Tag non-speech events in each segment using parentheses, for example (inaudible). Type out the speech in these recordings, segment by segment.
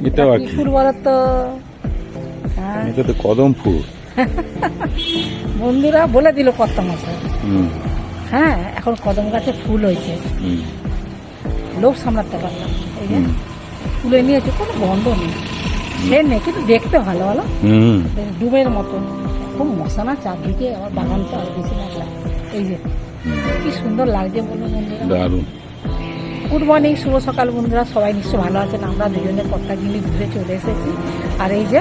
এটাও আর কি ফুল বলো তো হ্যাঁ। এটা তো কদম ফুল। (laughs) বন্ধুরা বলে দিল কত মশাই হ্যাঁ এখন কদম গাছে ফুল হয়েছে। লোক সামলাতে পারলাম এই যে হুম। ফুলে নিয়েছে কোনো গন্ধ নেই। সে নেই কিন্তু দেখতে ভালো ভালো। ডুবের মতন খুব মশা না চারদিকে আমার বাগানটা আর বেশি না এই যে কি সুন্দর লাগছে বলুন দারুণ। গুড মর্নিং, শুভ সকাল বন্ধুরা, সবাই নিশ্চয় ভালো আছেন। আমরা দুজনে কর্তা গিলি ঘুরে চলে এসেছি। আর এই যে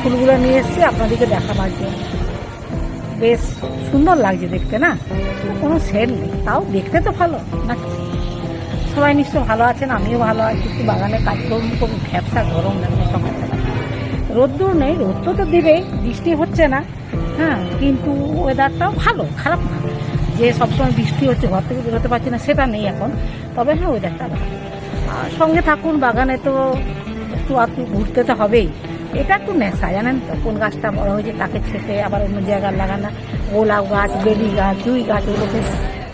ফুলগুলো নিয়ে এসেছি, আপনাদেরকে দেখাবার জন্য বেশ সুন্দর লাগছে দেখতে, না? কোনো সেট নেই, তাও দেখতে তো ভালো নাকি সবাই নিশ্চয় ভালো আছেন, আমিও ভালো আছি। একটু বাগানে কাজকর্ম খুব ভ্যাবসা গরম লাগছে সকালবেলা রোদ্দুর নেই রোদ্দ তো দিবেই, বৃষ্টি হচ্ছে না হ্যাঁ? কিন্তু ওয়েদারটাও ভালো, খারাপ না। যে সবসময় বৃষ্টি হচ্ছে, ঘর থেকে বেরোতে পারছি না, সেটা নেই এখন। তবে হ্যাঁ ওয়েদারটা সঙ্গে থাকুন, বাগানে তো একটু একটু ঘুরতে তো হবেই। এটা একটু নেশা, জানেন তো? কোন গাছটা বড় হয়েছে তাকে ছেটে আবার অন্য জায়গায় লাগানো। গোলাপ গাছ, বেলি গাছ, জুই গাছ, ওগুলোকে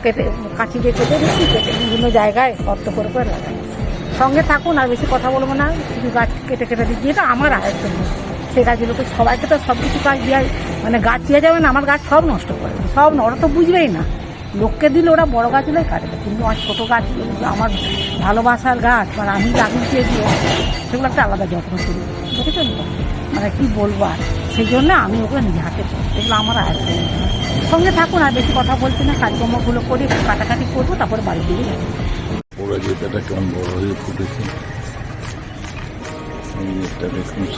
কেটে কাঁচি দিয়ে কেটে দিচ্ছি, কেটে বিভিন্ন জায়গায় কত করে করে লাগানো সঙ্গে থাকুন, আর বেশি কথা বলব না। কিছু গাছ কেটে কেটে দিচ্ছি, এটা আমার আয়ত্ত সেই গাছগুলোকে সবাইকে তো সব কিছু গাছ দেওয়া মানে গাছ দেওয়া যাবে না, আমার গাছ সব নষ্ট করে। সব ওরা তো বুঝবেই না। লোককে দিলে ওরা বড় গাছগুলোই কাটবে কিন্তু আমার ছোটো গাছ, আমার ভালোবাসার গাছ মানে আমি লাগিয়ে দিয়ে সেগুলো একটা আলাদা যত্ন করি। দেখেছেন তো মানে কি বলব আর? সেই জন্য আমি ওগুলো নিজে হাতে এগুলো আমার আয়ত্ত সঙ্গে থাকুন, আর বেশি কথা বলছি না, কাজকর্মগুলো করি কাটাকাটি করব, তারপরে বাড়ি দিয়ে যাব।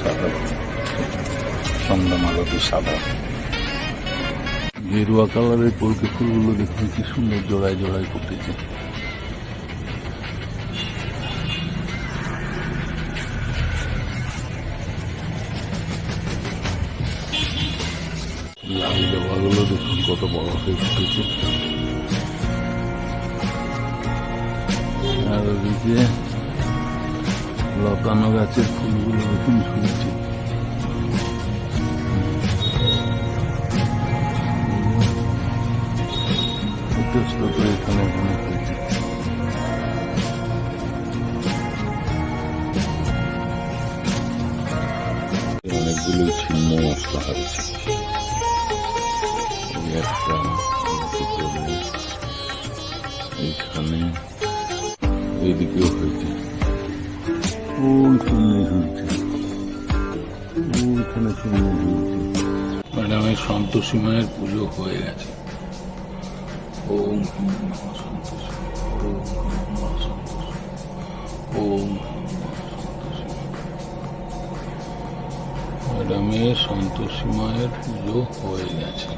সাদা, সন্ধ্যা মালাতে সাদা। গেরুয়া কালারের কলকে ফুলগুলো দেখুন, কি সুন্দর জোড়ায় জোড়ায় ফুটেছে। লাল জবাগুলো দেখুন, কত বড় হয়ে ফুটেছে। আর ওদিকে লতানো গাছের ফুলগুলো দেখুন ঝুলছে অনেকগুলো ছিন্ন মশলা হয়েছে একটা ভিতরে এইখানে হয়েছে ওই শূন্য ওইখানে শূন্য ঝুলছে ম্যাডামের সন্তোষী মায়ের পুজো হয়ে গেছে ওম হ্রম ওম হ্রম ওম ম্যাডামের সন্তোষী মায়ের পুজো হয়ে গেছে।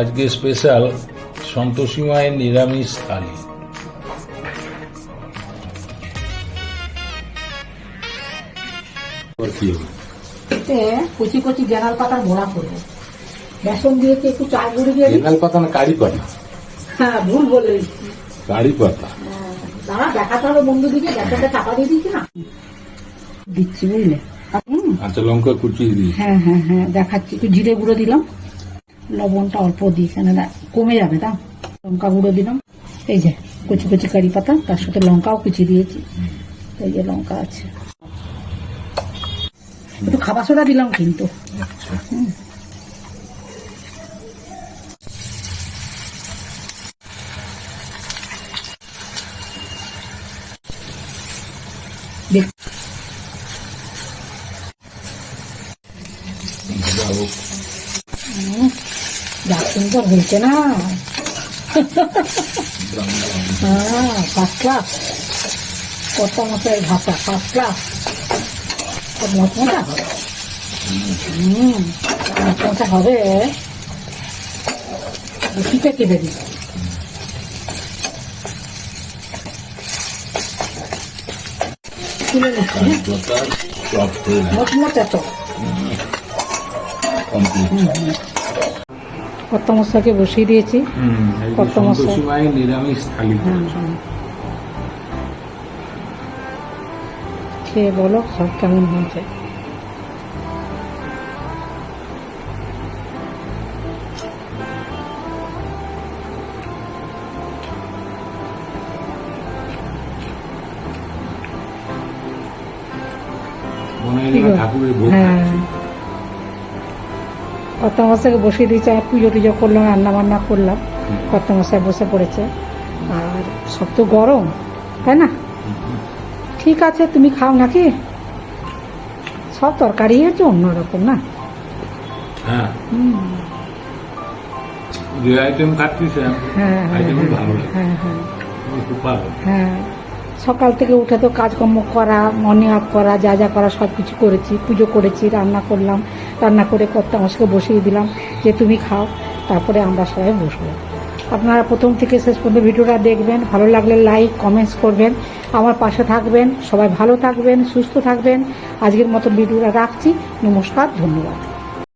আজকে স্পেশাল সন্তোষী মায়ের নিরামিষ থালি। এতে কচি কচি পাতার করব বেসন দিয়েছি একটু চাল গুঁড়ি দিয়ে পাতা না কারি পাতা? হ্যাঁ ভুল বলে কারি পাতা। দাঁড়া দেখাতে হবে বেসনটা চাপা দিয়ে না। দিচ্ছি বুঝলে? কাঁচা লঙ্কা কুচিয়ে দিই। হ্যাঁ হ্যাঁ হ্যাঁ দেখাচ্ছি একটু জিরে গুঁড়ো দিলাম। লবণটা অল্প দিই কেন কমে যাবে তা। লঙ্কা গুঁড়ো দিলাম। এই যে কচি কচি কারি পাতা তার সাথে লঙ্কাও কুচি দিয়েছি। এই যে লঙ্কা আছে। একটু খাবার সোডা দিলাম কিন্তু। যা সুন্দর হয়েছে না। হ্যাঁ ফার্স্ট ক্লাস কত মশাই ভাষা ফার্স্ট ক্লাস মচমচা হবে হুম মচমচা হবে কেটে দিই তুলে নিচ্ছি পাতা চপ গেছে মচমচা তো কমপ্লিট কর্তামশাকে বসিয়ে দিয়েছি কত মশলা? নিরামিষ থালি খেয়ে বলো সব কেমন হয়েছে? মনে হয়। কর্তামশাকে বসিয়ে দিয়েছি আর পুজো টুজো করলাম রান্না বান্না করলাম কর্তামশাই বসে পড়েছে। আর সব তো গরম তাই না? ঠিক আছে তুমি খাও নাকি? সব তরকারি হচ্ছে অন্যরকম না? হ্যাঁ। যে আইটেম খাচ্ছি হ্যাঁ হ্যাঁ হ্যাঁ, ভালো হ্যাঁ হ্যাঁ। হ্যাঁ। সকাল থেকে উঠে তো কাজকর্ম করা মর্নিং ওয়াক করা যা যা করা সব কিছু করেছি পুজো করেছি রান্না করলাম রান্না করে করতে আমাকে বসিয়ে দিলাম যে তুমি খাও তারপরে আমরা সবাই বসবো। আপনারা প্রথম থেকে শেষ পর্যন্ত ভিডিওটা দেখবেন। ভালো লাগলে লাইক কমেন্টস করবেন। আমার পাশে থাকবেন। সবাই ভালো থাকবেন, সুস্থ থাকবেন। আজকের মতো ভিডিওটা রাখছি। নমস্কার, ধন্যবাদ।